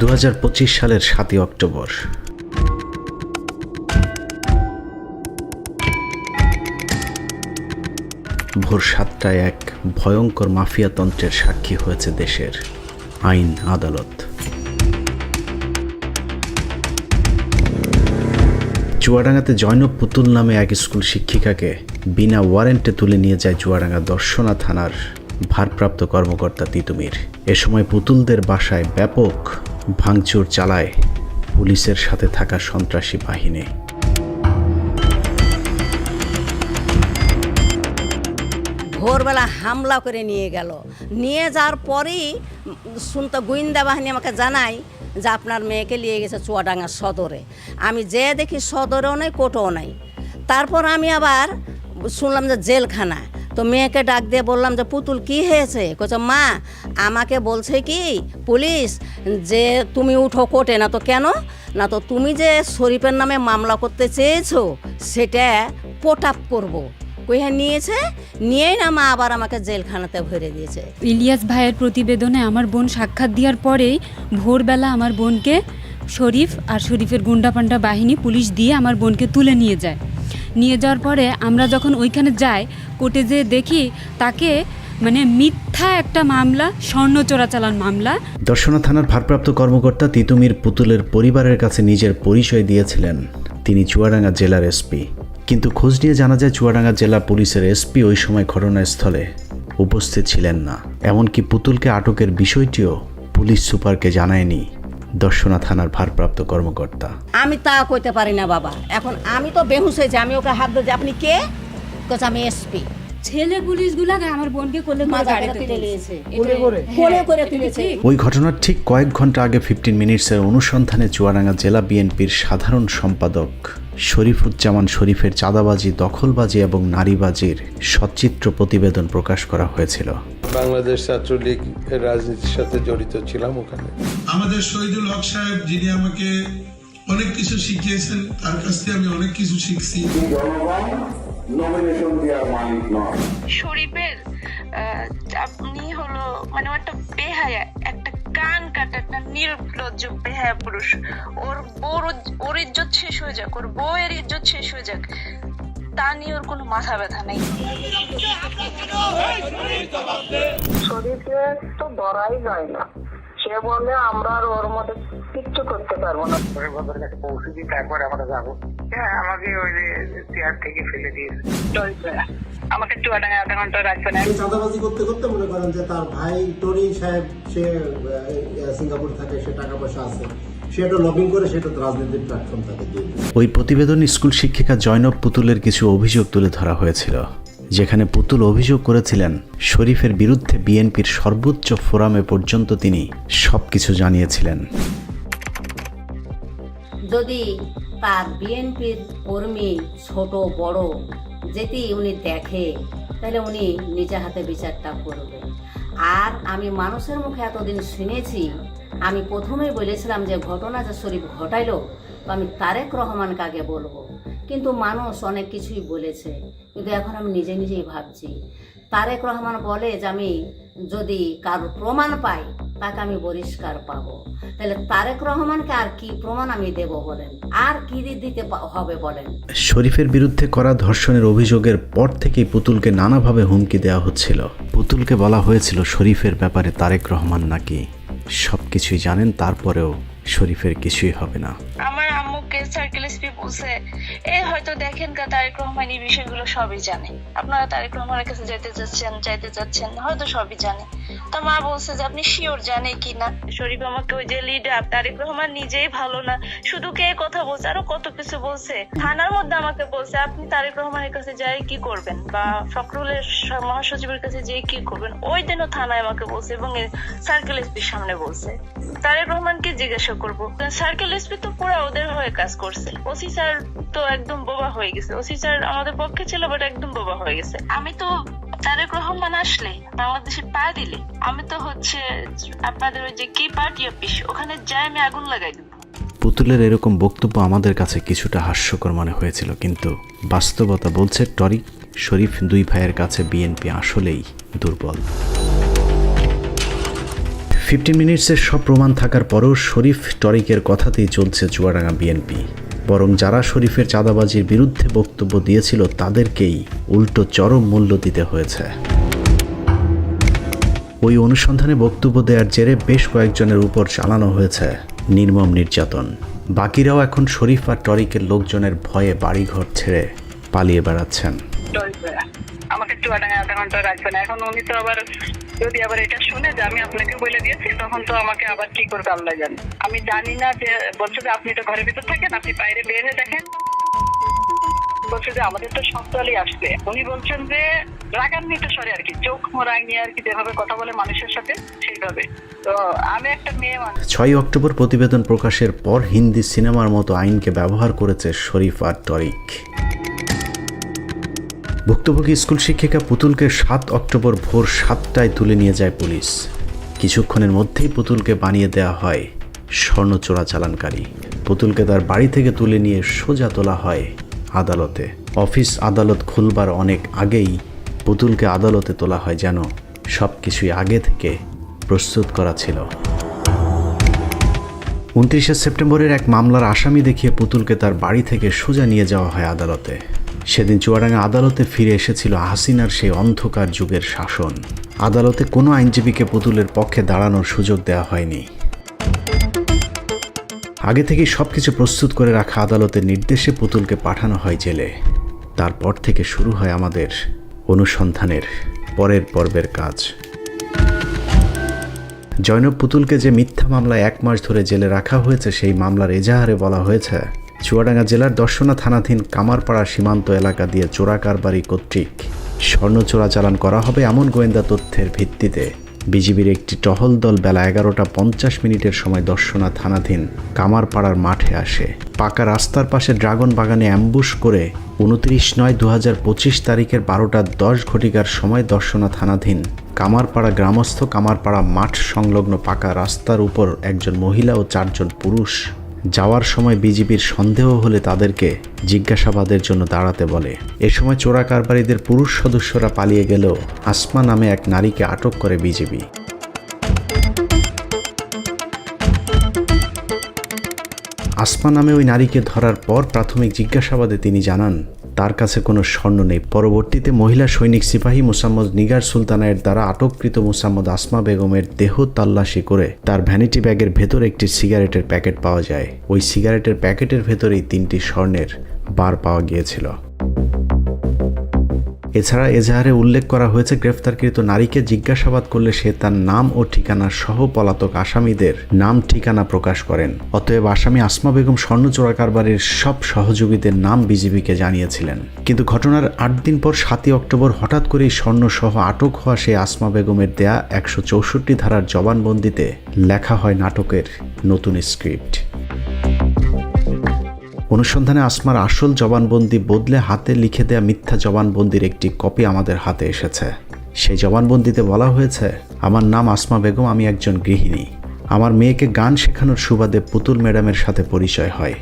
দু হাজার পঁচিশ সালের সাতই অক্টোবর। ভোর সাতটায় এক ভয়ঙ্কর মাফিয়াতন্ত্রের সাক্ষী হয়েছে দেশের আইন আদালত। চুয়াডাঙ্গাতে জয়নব পুতুল নামে এক স্কুল শিক্ষিকাকে বিনা ওয়ারেন্টে তুলে নিয়ে যায় চুয়াডাঙ্গা দর্শনা থানার ভারপ্রাপ্ত কর্মকর্তা তিতুমির। এ সময় পুতুলদের বাসায় ব্যাপক ভাঙচুর চালায় পুলিশের সাথে থাকা সন্ত্রাসী বাহিনী। ভোরবেলা হামলা করে নিয়ে গেল। নিয়ে যাওয়ার পরেই শুনতে গোয়েন্দা বাহিনী আমাকে জানায় যে আপনার মেয়েকে নিয়ে গেছে চুয়াডাঙ্গা সদরে। আমি যে দেখি সদরেও নেই, কোর্টেও নেই। তারপর আমি আবার শুনলাম যে জেলখানা তো মেয়েকে ডাক দিয়ে বললাম যে, পুতুল, কি হয়েছে? কোচে মা, আমাকে বলছে কি, পুলিশ, যে তুমি উঠো কোর্টে, না তো কেন? না তো তুমি যে শরীফের নামে মামলা করতে চেয়েছো, সেটা পোট আপ করব। কইহা, নিয়েছে? নিয়েই না মা আবার আমাকে জেলখানাতে ভরে দিয়েছে। ইলিয়াস ভাইয়ের প্রতিবেদনে আমার বোন সাক্ষাৎ দেওয়ার পরেই ভোরবেলা আমার বোনকে শরীফ আর শরীফের গুন্ডাপান্ডা বাহিনী পুলিশ দিয়ে আমার বোনকে তুলে নিয়ে যায়। নিয়ে যাওয়ার পরে আমরা যখন ওইখানে যাই কোর্টে যেয়ে দেখি তাকে মানে মিথ্যা একটা মামলা, স্বর্ণ চোরাচালান মামলা। দর্শনা থানার ভারপ্রাপ্ত কর্মকর্তা তিতুমির পুতুলের পরিবারের কাছে নিজের পরিচয় দিয়েছিলেন। তিনি চুয়াডাঙ্গা জেলার এসপি কিন্তু খোঁজ নিয়ে জানা যায় চুয়াডাঙ্গা জেলা পুলিশের এসপি ওই সময় ঘটনাস্থলে উপস্থিত ছিলেন না। এমনকি পুতুলকে আটকের বিষয়টিও পুলিশ সুপারকে জানায়নি। দর্শনা থানার ভারপ্রাপ্ত কর্মকর্তা। আমি তা কইতে পারি না বাবা। এখন আমি তো বেহুশ হয়েছি আমি ওকে হাত দিয়ে আপনি কে? কোচ আমি এসপি ছেলে পুলিশগুলাকে আমার বোনকে কোলে করে মাথা গাড়িতে তুলে নিয়েছে। কোলে করে? কোলে করে তুলেছে? ওই ঘটনার ঠিক কয়েক ঘণ্টা আগে ফিফটিন মিনিটসের অনুসন্ধানে চুয়াডাঙ্গা জেলা বিএনপির সাধারণ সম্পাদক শরীফুজ্জামান শরীফের চাঁদাবাজি দখলবাজি এবং নারীবাজির সচিত্র প্রতিবেদন প্রকাশ করা হয়েছিল। বাংলাদেশ ছাত্রলীগ এর রাজনীতির সাথে জড়িত ছিলাম ওখানে। আমাদের শহীদুল হক সাহেব যিনি আমাকে অনেক কিছু শিখিয়েছেন তার কাছ থেকে আমি অনেক কিছু শিখছি। শরীফের আপনি হলো মানে একটা বেহায়া কাটা একটা নির্লজ্জ বেহায়া পুরুষ ওর বউর ওর ইজ্জত শেষ হয়ে যাক। ওর বউয়ের ইজ্জত শেষ হয়ে যাক তা নিয়ে ওর কোনো মাথা ব্যথা নেই। শরীফের তো ধরাই যায় না। সে বলে আমরা আর ওর মধ্যে কিচ্ছু করতে পারব না। বন্ধুর কাছে পৌঁছে দিই তারপরে আমরা যাব হ্যাঁ আমাকে ওই যে চেয়ার থেকে ফেলে দিয়েছে। আমাকে চুয়াডাঙ্গা আধা ঘণ্টা রাখবে না চাঁদাবাজি করতে করতে মনে করেন যে তার ভাই টনি সাহেব সে সিঙ্গাপুর থাকে সে টাকা পয়সা আছে। সে লবিং করে সেটা রাজনীতির প্ল্যাটফর্ম তাকে দিয়ে ওই প্রতিবেদন স্কুল শিক্ষিকা জয়নব পুতুলের কিছু অভিযোগ তুলে ধরা হয়েছিল যেখানে পুতুল অভিযোগ করেছিলেন শরীফের বিরুদ্ধে বিএনপির সর্বোচ্চ ফোরামে পর্যন্ত তিনি সবকিছু জানিয়েছিলেন। যদি তার বিএনপির কর্মী ছোট বড় যেটি উনি দেখে, তাহলে উনি নিজে হাতে বিচারটা করবে আর আমি মানুষের মুখে এতদিন শুনেছি, আমি প্রথমেই বলেছিলাম যে ঘটনা যে শরীফ ঘটাইলো, তো আমি তারেক রহমানকে আগে বলব? কিন্তু মানুষ অনেক কিছুই বলেছে, কিন্তু এখন আমি নিজে নিজেই ভাবছি। তারেক রহমান বলে যে আমি যদি কারও প্রমাণ পাই তাকে আমি বহিষ্কার পাবো। তাহলে তারেক রহমানকে আর কি প্রমাণ আমি দেব বলেন? আর কি দিতে হবে বলেন? শরীফের বিরুদ্ধে করা ধর্ষণের অভিযোগের পর থেকেই পুতুলকে নানাভাবে হুমকি দেওয়া হচ্ছিল। পুতুলকে বলা হয়েছিল শরীফের ব্যাপারে তারেক রহমান নাকি সব কিছুই জানেন তারপরেও শরীফের কিছুই হবে না। আমার এ হয়তো দেখেন কা তারেক রহমান এই বিষয়গুলো সবই জানে। আপনারা তারেক রহমানের কাছে যেতে চাচ্ছেন চাইতে চাচ্ছেন হয়তো সবই জানে। তা মা বলছে যে, আপনি শিওর জানে কি না? শরীফ আমাকে ওই যে লিডার তারেক রহমান নিজেই ভালো না। শুধু কে কথা বলছে, আরও কত কিছু বলছে। থানার মধ্যে আমাকে বলছে, আপনি তারেক রহমানের কাছে যাই কি করবেন? বা ফখরুলের মহাসচিবের কাছে যেয়ে কি করবেন? ওই দিনও থানায় আমাকে বলছে এবং সার্কেল এসপির সামনে বলছে। তারেক রহমানকে জিজ্ঞাসা করব। সার্কেল এসপি তো পুরো ওদের হয়ে কাজ করছে। ওসি স্যার তো একদম বোবা হয়ে গেছে। ওসি স্যার আমাদের পক্ষে ছিল বাট একদম বোবা হয়ে গেছে। আমি তো তারেক রহমান আসলে বাংলাদেশে পা দিলে, আমি তো হচ্ছে আপনাদের ওই যে কি পার্টি অফিস, ওখানে যাই আমি আগুন লাগাই দেবো। পুতুলের এরকম বক্তব্য আমাদের কাছে কিছুটা হাস্যকর মনে হয়েছিল, কিন্তু বাস্তবতা বলছে টরিক শরীফ দুই ভাইয়ের কাছে বিএনপি আসলেই দুর্বল। ফিফটিন মিনিটসের সব প্রমাণ থাকার পরেও শরীফ টরিকের কথাতেই চলছে চুয়াডাঙ্গা বিএনপি। বরং যারা শরীফের চাঁদাবাজির বিরুদ্ধে বক্তব্য দিয়েছিল, তাদেরকেই উল্টো চরম মূল্য দিতে হয়েছে। ওই অনুসন্ধানে বক্তব্য দেওয়ার জেরে বেশ কয়েকজনের উপর চালানো হয়েছে নির্মম নির্যাতন। বাকিরাও এখন শরীফ আর টরিকের লোকজনের ভয়ে বাড়িঘর ছেড়ে পালিয়ে বেড়াচ্ছেন। আমাকে চুয়াডাঙ্গা আধা ঘণ্টা রাখবে না এখন উনি তো আবার যদি আবার এটা শুনে যে আমি আপনাকে বলে দিয়েছি, তখন তো আমাকে আবার কি করবে আল্লাহ জানে। আমি জানি না যে বলছে যে আপনি তো ঘরের ভিতর থাকেন, আপনি বাইরে বের হয়ে দেখেন। বলছে যে আমাদের তো সপ্তাহে আসবে। উনি বলছেন যে রাগান্বিত স্বরে আর কি, চোখ মোরাই নিয়ে আর কি যেভাবে কথা বলে মানুষের সাথে, সেইভাবে। তো আমি একটা মেয়ে মানুষ। ছয় অক্টোবর প্রতিবেদন প্রকাশের পর হিন্দি সিনেমার মতো আইনকে ব্যবহার করেছে শরীফ আর টরিক ভুক্তভোগী স্কুল শিক্ষিকা পুতুলকে সাত অক্টোবর ভোর সাতটায় তুলে নিয়ে যায় পুলিশ। কিছুক্ষণের মধ্যেই পুতুলকে বানিয়ে দেওয়া হয় স্বর্ণ চোরাচালানকারী পুতুলকে তার বাড়ি থেকে তুলে নিয়ে সোজা তোলা হয় আদালতে। অফিস আদালত খুলবার অনেক আগেই পুতুলকে আদালতে তোলা হয় যেন সব কিছুই আগে থেকে প্রস্তুত করা ছিল। উনত্রিশে সেপ্টেম্বরের এক মামলার আসামি দেখিয়ে পুতুলকে তার বাড়ি থেকে সোজা নিয়ে যাওয়া হয় আদালতে। সেদিন চুয়াডাঙ্গা আদালতে ফিরে এসেছিল হাসিনার সেই অন্ধকার যুগের শাসন। আদালতে কোনো আইনজীবীকে পুতুলের পক্ষে দাঁড়ানোর সুযোগ দেওয়া হয়নি। আগে থেকেই সব কিছু প্রস্তুত করে রাখা আদালতের নির্দেশে পুতুলকে পাঠানো হয় জেলে। তারপর থেকে শুরু হয় আমাদের অনুসন্ধানের পরের পর্বের কাজ। জয়নব পুতুলকে যে মিথ্যা মামলায় এক মাস ধরে জেলে রাখা হয়েছে, সেই মামলার এজাহারে বলা হয়েছে চুয়াডাঙ্গা জেলার দর্শনা থানাধীন কামারপাড়া সীমান্ত এলাকা দিয়ে চোরা কারবারি কর্তৃক স্বর্ণ চোরাচালান করা হবে এমন গোয়েন্দা তথ্যের ভিত্তিতে। বিজিবির একটি টহল দল বেলা এগারোটা পঞ্চাশ মিনিটের সময় দর্শনা থানাধীন কামারপাড়ার মাঠে আসে। পাকা রাস্তার পাশে ড্রাগন বাগানে অ্যাম্বুশ করে উনত্রিশ নয় দু হাজার পঁচিশ তারিখের বারোটা দশ ঘটিকার সময় দর্শনা থানাধীন কামারপাড়া গ্রামস্থ কামারপাড়া মাঠ সংলগ্ন পাকা রাস্তার উপর একজন মহিলা ও চারজন পুরুষ যাওয়ার সময় বিজিবির সন্দেহ হলে তাদেরকে জিজ্ঞাসাবাদের জন্য দাঁড়াতে বলে। এ সময় চোরা কারবারিদের পুরুষ সদস্যরা পালিয়ে গেলেও আসমা নামে এক নারীকে আটক করে বিজিবি। আসমা নামে ওই নারীকে ধরার পর প্রাথমিক জিজ্ঞাসাবাদে তিনি জানান তার কাছে কোনো স্বর্ণ নেই। পরবর্তীতে মহিলা সৈনিক সিপাহী মুসাম্মদ নিগার সুলতানের দ্বারা আটককৃত মুসাম্মদ আসমা বেগমের দেহ তল্লাশি করে তার ভ্যানিটি ব্যাগের ভেতর একটি সিগারেটের প্যাকেট পাওয়া যায়। ওই সিগারেটের প্যাকেটের ভেতরেই তিনটি স্বর্ণের বার পাওয়া গিয়েছিল। এছাড়া এজাহারে উল্লেখ করা হয়েছে, গ্রেফতারকৃত নারীকে জিজ্ঞাসাবাদ করলে সে তার নাম ও ঠিকানা সহ পলাতক আসামিদের নাম ঠিকানা প্রকাশ করেন। অতএব আসামি আসমা বেগম স্বর্ণ চোরা কারবারের সব সহযোগীদের নাম বিজিবিকে জানিয়েছিলেন। কিন্তু ঘটনার আট দিন পর সাতই অক্টোবর হঠাৎ করেই স্বর্ণ সহ আটক হওয়া সেই আসমা বেগমের দেয়া একশো চৌষট্টি ধারার জবানবন্দিতে লেখা হয় নাটকের নতুন স্ক্রিপ্ট। অনুসন্ধানে আসমার আসল জবানবন্দি বদলে হাতে লিখে দেয়া মিথ্যা জবানবন্দির একটি কপি আমাদের হাতে এসেছে। সেই জবানবন্দিতে বলা হয়েছে, আমার নাম আসমা বেগম, আমি একজন গৃহিণী। আমার মেয়েকে গান শেখানোর সুবাদে পুতুল ম্যাডামের সাথে পরিচয় হয়।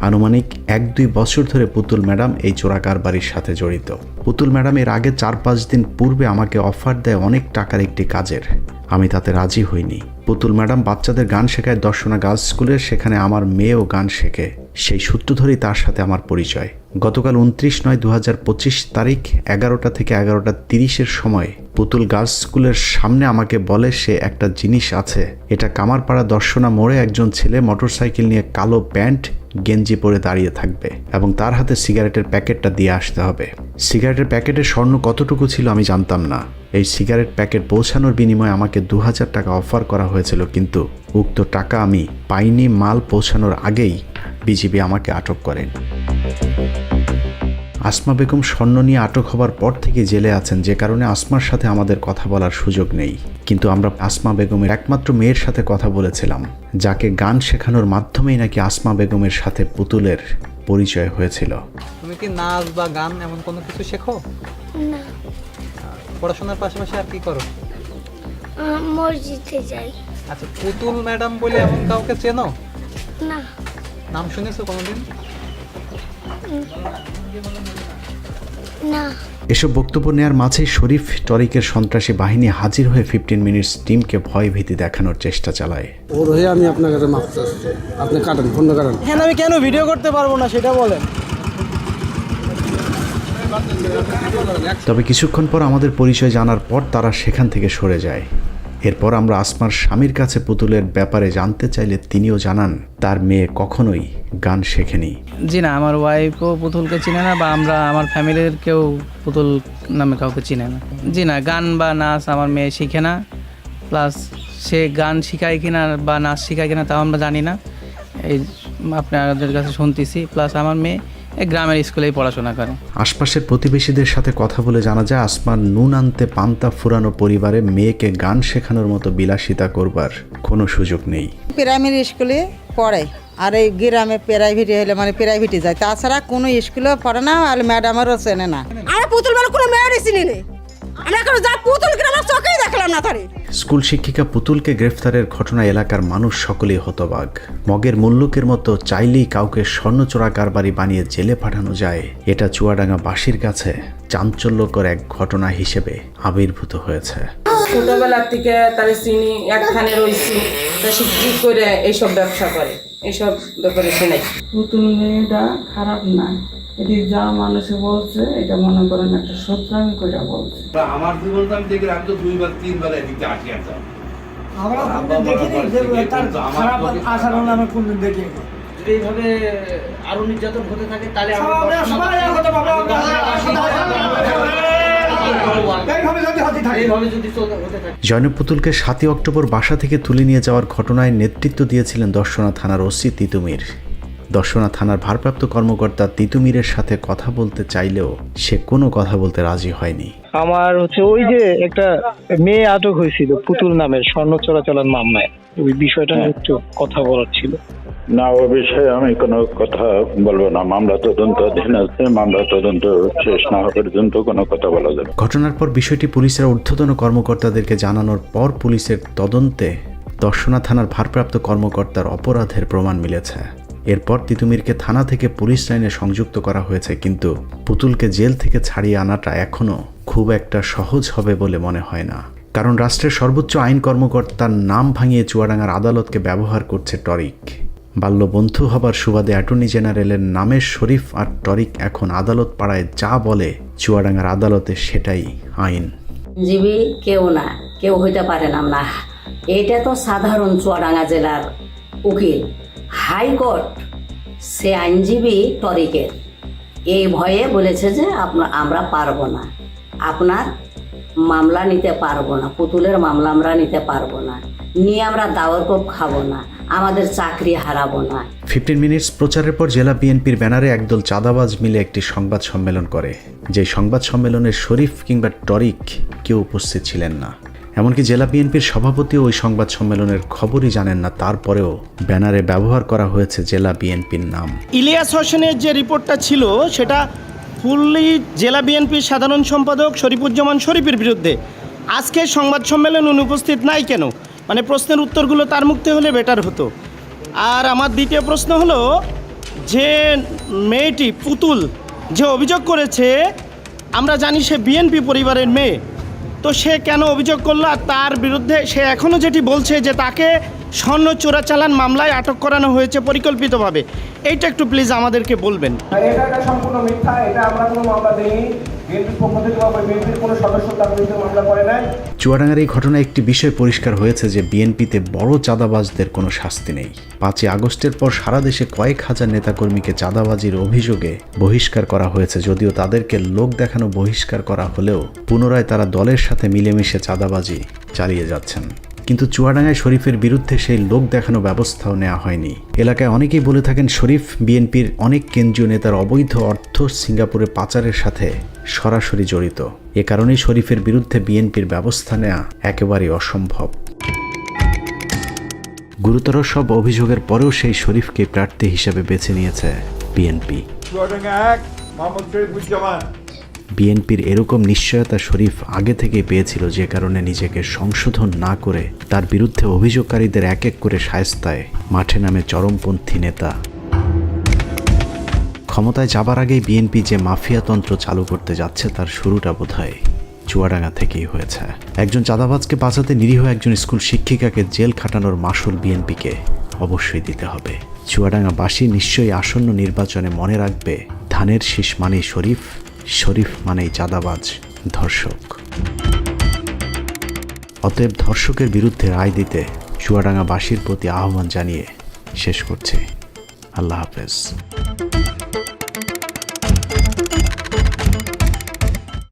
আনুমানিক এক দুই বছর ধরে পুতুল ম্যাডাম এই চোরাকার বাড়ির সাথে জড়িত। পুতুল ম্যাডাম এর আগে চার পাঁচ দিন পূর্বে আমাকে অফার দেয় অনেক টাকার একটি কাজের। আমি তাতে রাজি হইনি। পুতুল ম্যাডাম বাচ্চাদের গান শেখায় দর্শনা গার্লস স্কুলে, সেখানে আমার মেয়েও গান শেখে। সেই সূত্র ধরেই তার সাথে আমার পরিচয়। গতকাল উনত্রিশ নয় দু হাজার পঁচিশ তারিখ এগারোটা থেকে এগারোটা তিরিশের সময় পুতুল গার্লস স্কুলের সামনে আমাকে বলে সে একটা জিনিস আছে। এটা কামারপাড়া দর্শনা মোড়ে একজন ছেলে মোটরসাইকেল নিয়ে কালো প্যান্ট গেঞ্জি পরে দাঁড়িয়ে থাকবে এবং তার হাতে সিগারেটের প্যাকেটটা দিয়ে আসতে হবে। সিগারেটের প্যাকেটের স্বর্ণ কতটুকু ছিল আমি জানতাম না। এই সিগারেট প্যাকেট পৌঁছানোর বিনিময়ে আমাকে দু হাজার টাকা অফার করা হয়েছিল কিন্তু উক্ত টাকা আমি পাইনি মাল পৌঁছানোর আগেই বিজিবি আমাকে আটক করেন। আসমা বেগম স্বর্ণ নিয়ে আটক হবার পর থেকে জেলে আছেন যে কারণে আসমার সাথে আমাদের কথা বলার সুযোগ নেই। কিন্তু আমরা আসমা বেগমের একমাত্র মেয়ের সাথে কথা বলেছিলাম যাকে গান শেখানোর মাধ্যমেই নাকি আসমা বেগমের সাথে পুতুলের পরিচয় হয়েছিল। তুমি কি নাচ বা গান এমন কোনো কিছু শেখো? না। পড়াশোনার পাশাপাশি আর কি করো? মসজিদে যাই। আচ্ছা পুতুল ম্যাডাম বলে এমন কাউকে চেনো? না। নাম শুনেছো কোনোদিন? না। এসব বক্তব্য নেয়ার মাঝেই শরীফ টরিকের সন্ত্রাসী বাহিনী হাজির হয়ে ফিফটিন মিনিটস টিমকে ভয় ভীতি দেখানোর চেষ্টা চালায়। ওর হয়ে আমি আপনার কাছে চাচ্ছি। আপনি কাটেন ফোনটা কাটেন। এখানে আমি কেন ভিডিও করতে পারব না সেটা বলেন। তবে কিছুক্ষণ পর আমাদের পরিচয় জানার পর তারা সেখান থেকে সরে যায়। এরপর আমরা আসমার স্বামীর কাছে পুতুলের ব্যাপারে জানতে চাইলে তিনিও জানান, তার মেয়ে কখনোই গান শেখেনি। জি না, আমার ওয়াইফও পুতুলকে চিনে না বা আমরা আমার ফ্যামিলির কেউ পুতুল নামে কাউকে চিনে না। জি না, গান বা নাচ আমার মেয়ে শিখে না প্লাস সে গান শিখায় কিনা বা নাচ শিখায় কিনা তাও আমরা জানি না। এই আপনাদের কাছে শুনতেছি প্লাস আমার মেয়ে এই গ্রামের স্কুলেই পড়াশোনা করে আশপাশের প্রতিবেশীদের সাথে কথা বলে জানা যায় আসমার নুন আনতে পান্তা ফুরানো পরিবারে মেয়েকে গান শেখানোর মতো বিলাসিতা করবার কোনো সুযোগ নেই। প্রাইমারি স্কুলে পড়ে আর এই গ্রামে প্রাইভেটে হলে মানে প্রাইভেটে যায়। তাছাড়া কোনো স্কুলেও পড়ে না আর ম্যাডামেরও চেনে না। আর পুতুল মানে কোনো মেয়েরই চিনি নেই। স্কুল শিক্ষিকা পুতুলকে গ্রেফতারের ঘটনা এলাকার মানুষ সকলেই হতবাক। মগের মুল্লুকের মতো চাইলেই কাউকে স্বর্ণচোরা কারবারি বানিয়ে জেলে পাঠানো যায়, এটা চুয়াডাঙ্গা বাসির কাছে চাঞ্চল্যকর এক ঘটনা হিসেবে আবির্ভূত হয়েছে। ছোটবেলার থেকে তার চিনি একখানে রয়েছি তা সে কি করে এইসব ব্যবসা করে? এইসব ব্যাপারে শুনে। পুতুল মেয়েটা খারাপ না। এটি যা মানুষে বলছে এটা মনে করেন একটা সত্যামি করে বলছে। আমার জীবনটা আমি দেখি আমি তো দুইবার তিনবার এদিকে আসি আসতাম আসার আমি কোনদিন দেখি যদি এইভাবে আরও নির্যাতন হতে থাকে তাহলে এইভাবে জয়নব পুতুলকে সাতই অক্টোবর বাসা থেকে তুলে নিয়ে যাওয়ার ঘটনায় নেতৃত্ব দিয়েছিলেন দর্শনা থানার ওসি তিতুমির। দর্শনা থানার ভারপ্রাপ্ত কর্মকর্তা তিতুমিরের সাথে কথা বলতে চাইলেও সে কোনো কথা বলতে রাজি হয়নি। আমার হচ্ছে ওই যে একটা মেয়ে আটক হয়েছিল পুতুল নামের স্বর্ণ চোরাচালান মামলায়। ওই বিষয়টা নিয়ে একটু কথা বলার ছিল। না, ও বিষয়ে আমি কোনো কথা বলব না। মামলা তদন্তাধীন আছে, মামলা তদন্ত শেষ না হওয়া পর্যন্ত কোনো কথা বলা যাবে ঘটনার পর বিষয়টি পুলিশের ঊর্ধ্বতন কর্মকর্তাদেরকে জানানোর পর পুলিশের তদন্তে দর্শনা থানার ভারপ্রাপ্ত কর্মকর্তার অপরাধের প্রমাণ মিলেছে। এরপর তিতুমিরকে থানা থেকে পুলিশ লাইনে সংযুক্ত করা হয়েছে, কিন্তু পুতুলকে জেল থেকে ছাড়িয়ে আনাটা এখনও খুব একটা সহজ হবে বলে মনে হয় না। কারণ রাষ্ট্রের সর্বোচ্চ আইন কর্মকর্তার নাম ভাঙিয়ে চুয়াডাঙ্গার আদালতকে ব্যবহার করছে টরিক। বাল্যবন্ধু হবার সুবাদে অ্যাটর্নি জেনারেলের নামের শরীফ আর টরিক এখন আদালত পাড়ায় যা বলে, চুয়াডাঙ্গার আদালতে সেটাই আইন। জীবী কেউ না, কেউ হইতে পারে না না এটা তো সাধারণ চুয়াডাঙ্গা জেলার উকিল। হাইকোর্ট, সে আইনজীবী তরিকের। এই ভয়ে বলেছে যে আপনার আমরা পারব না। আপনার মামলা নিতে পারব না, পুতুলের মামলা আমরা নিতে পারব না। নিয়ে আমরা দাওয়ার কোপ খাব না। আমাদের চাকরি হারাবো না। ফিফটিন মিনিটস প্রচারের পর জেলা বিএনপির ব্যানারে একদল চাঁদাবাজ মিলে একটি সংবাদ সম্মেলন করে। যে সংবাদ সম্মেলনে শরীফ কিংবা টরিক কেউ উপস্থিত ছিলেন না। এমনকি জেলা বিএনপির সভাপতিও ওই সংবাদ সম্মেলনের খবরই জানেন না। তারপরেও ব্যানারে ব্যবহার করা হয়েছে জেলা বিএনপির নাম। ইলিয়াস হোসেনের যে রিপোর্টটা ছিল সেটা ফুললি জেলা বিএনপির সাধারণ সম্পাদক শরীফুজ্জামান শরীফের বিরুদ্ধে। আজকের সংবাদ সম্মেলন অনুপস্থিত নাই কেন? মানে প্রশ্নের উত্তরগুলো তার মুক্তি হলে বেটার হতো। আর আমার দ্বিতীয় প্রশ্ন হলো, যে মেয়েটি পুতুল যে অভিযোগ করেছে, আমরা জানি সে বিএনপি পরিবারের মেয়ে, তো সে কেন অভিযোগ করল আর তার বিরুদ্ধে সে এখনও যেটি বলছে যে তাকে স্বর্ণ চোরাচালান মামলায় আটক করানো হয়েছে পরিকল্পিতভাবে। এইটা একটু প্লিজ আমাদেরকে বলবেন। এটা সম্পূর্ণ মিথ্যা আমরা কোনো মামলা চুয়াডাঙ্গার এই ঘটনায় একটি বিষয় পরিষ্কার হয়েছে যে বিএনপিতে বড় চাঁদাবাজদের কোনো শাস্তি নেই। পাঁচই আগস্টের পর সারা দেশে কয়েক হাজার নেতাকর্মীকে চাঁদাবাজির অভিযোগে বহিষ্কার করা হয়েছে, যদিও তাদেরকে লোক দেখানো বহিষ্কার করা হলেও পুনরায় তারা দলের সাথে মিলেমিশে চাঁদাবাজি চালিয়ে যাচ্ছেন। কিন্তু চুয়াডাঙ্গায় শরীফের বিরুদ্ধে সেই লোক দেখানো ব্যবস্থাও নেওয়া হয়নি। এলাকায় অনেকেই বলে থাকেন শরীফ বিএনপির অনেক কেন্দ্রীয় নেতার অবৈধ অর্থ সিঙ্গাপুরে পাচারের সাথে সরাসরি জড়িত। এ কারণেই শরীফের বিরুদ্ধে বিএনপির ব্যবস্থা নেওয়া একেবারেই অসম্ভব। গুরুতর সব অভিযোগের পরেও সেই শরীফকে প্রার্থী হিসেবে বেছে নিয়েছে বিএনপি। বিএনপির এরকম নিশ্চয়তা শরীফ আগে থেকে পেয়েছিল যে কারণে নিজেকে সংশোধন না করে তার বিরুদ্ধে অভিযোগকারীদের এক এক করে সায়স্তায় মাঠে নামে চরমপন্থী নেতা। ক্ষমতায় যাবার আগেই বিএনপি যে মাফিয়াতন্ত্র চালু করতে যাচ্ছে তার শুরুটা বোধহয় চুয়াডাঙ্গা থেকেই হয়েছে। একজন চাঁদাবাজকে বাঁচাতে নিরীহ একজন স্কুল শিক্ষিকাকে জেল খাটানোর মাসুল বিএনপিকে অবশ্যই দিতে হবে। চুয়াডাঙ্গাবাসী নিশ্চয়ই আসন্ন নির্বাচনে মনে রাখবে, ধানের শীষ মানেই শরীফ শরীফ মানেই চাঁদাবাজ, ধর্ষক। অতএব ধর্ষকের বিরুদ্ধে রায় দিতে চুয়াডাঙ্গাবাসীর প্রতি আহ্বান জানিয়ে শেষ করছে। আল্লাহ হাফেজ।